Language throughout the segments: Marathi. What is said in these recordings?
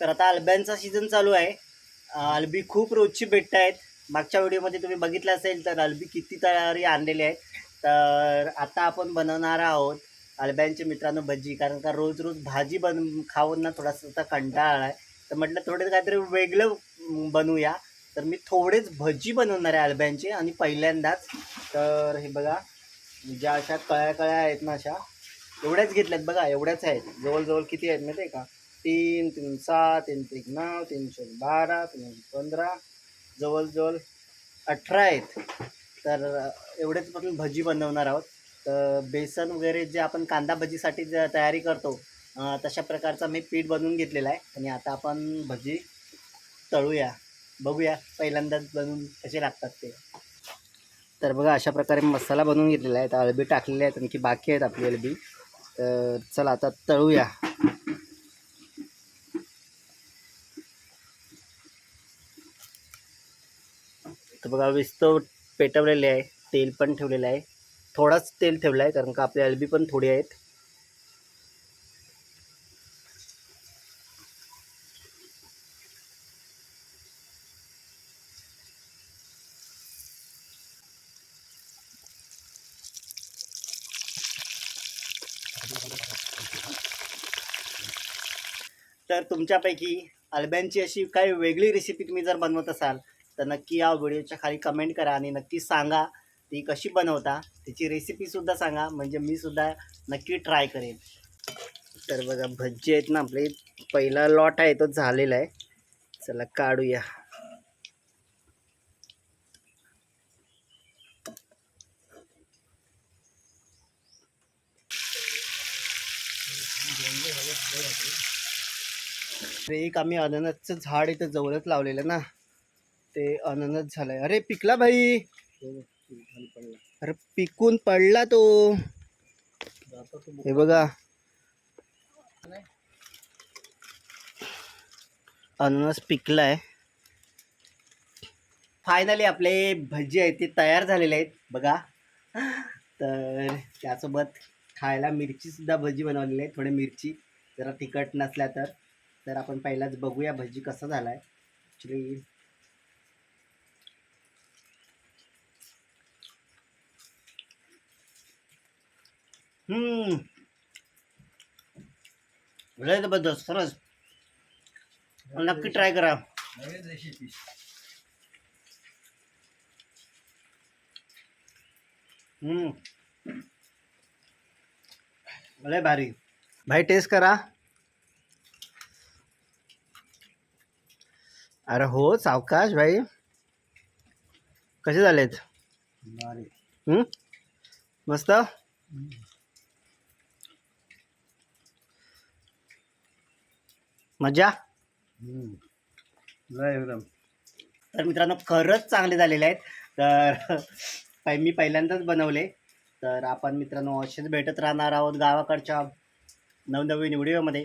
तर आता अल्ब्यांचा सीझन चालू आहे. अल्बी खूप रोजची भेटत आहेत. मागच्या व्हिडिओमध्ये तुम्ही बघितलं असेल तर अल्बी किती तयारी आणलेली आहे. तर आता आपण बनवणार आहोत अल्ब्यांचे मित्रांनो भजी कारण का रोज रोज भाजी बन खाऊन ना थोडासा कंटाळा आहे. तर म्हटलं थोडं काहीतरी वेगळं बनवूया. तर मी थोडेच भजी बनवणार आहे अल्ब्यांचे आणि पहिल्यांदाच. तर हे बघा ज्या अशा कळ्या कळ्या आहेत ना अशा एवढ्याच घेतल्यात बघा एवढ्याच आहेत. जवळजवळ किती आहेत माहिती आहे का? तीन तीन सात तीन तीन नऊ तीनशे बारा तीन पंधरा जवळजवळ अठरा आहेत. तर एवढेच आपण भजी बनवणार आहोत. तर बेसन वगैरे जे आपण कांदा भजीसाठी ज तयारी करतो तशा प्रकारचा मी पीठ बनवून घेतलेला आहे. आणि आता आपण भजी तळूया बघूया पहिल्यांदाच बनवून कसे लागतात ते. तर बघा अशा प्रकारे मसाला बनवून घेतलेला आहे. तर अळबी टाकलेले आहेत आणखी बाकी आहेत आपली अळबी तर चला आता तळूया. तर बघा विस्तव पेटवलेले आहे. तेल पण ठेवलेलं आहे. थोडाच तेल ठेवलं आहे कारण का आपली अलबी पण थोडी आहेत. तर तुमच्यापैकी अल्ब्यांची अशी काही वेगळी रेसिपी तुम्ही जर बनवत असाल तर नक्की या व्हिडिओच्या खाली कमेंट करा आणि नक्की सांगा ती कशी बनवता. त्याची रेसिपीसुद्धा सांगा. म्हणजे मी सुद्धा नक्की ट्राय करेन. तर बघा भज्जी आहेत ना आपले. पहिला लॉट आहे तो झालेला आहे. चला काढूया. अरे एक आम्ही अननसचं झाड इथं जवळच लावलेलं ना. ते अननस झालंय. अरे पिकला भाई. अरे पिकून पडला तो. हे बघा. अननस पिकलाय. फायनली आपले भजी आहेत ते तयार झालेले आहेत. बघा. तर त्यासोबत खायला मिरची सुद्धा भजी बनवलेली आहे थोडी मिरची. जरा तिखट नसल्या तर. तर आपण पहिलाच बघूया भजी कसा आहे ॲक्च्युली लय जबरदस्त खरंच. नक्की ट्राय करा. लय भारी. भाई टेस्ट करा. अरे हो सावकाश भाई. कसे झालेत? हम्म? मस्त? मजा? एकदम. तर मित्रांनो खरंच चांगले झालेले आहेत. तर मी पहिल्यांदाच बनवले. तर आपण मित्रांनो असेच भेटत राहणार आहोत गावाकडच्या नवनवीन व्हिडिओमध्ये.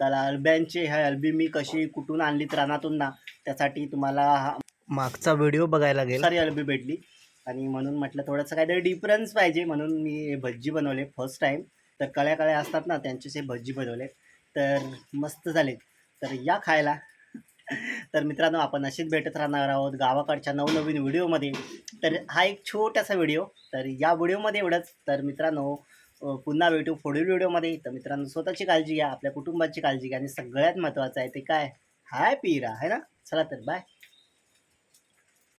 तर अल्ब्यांचे ह्या अल्बी मी कशी कुठून आणलीत रानातून ना त्यासाठी तुम्हाला हा मागचा व्हिडिओ बघायला लागेल. सारी अल्बी भेटली. आणि म्हणून म्हटलं थोडंसं काहीतरी डिफरन्स पाहिजे म्हणून मी हे भज्जी बनवले फर्स्ट टाईम तर कळ्या कळ्या असतात ना त्यांचे हे भज्जी बनवले. तर मस्त झाले तर या खायला. तर मित्रांनो आपण अशीच भेटत राहणार आहोत गावाकडच्या नवनवीन व्हिडिओमध्ये. तर हा एक छोटासा व्हिडिओ. तर या व्हिडिओमध्ये एवढंच. तर मित्रांनो पुन्हा भेटू पुढील व्हिडिओमध्ये. तर मित्रांनो स्वतःची काळजी घ्या आपल्या कुटुंबाची काळजी घ्या आणि सगळ्यात महत्त्वाचं आहे ते काय? हॅपी पिरा है ना? चला तर बाय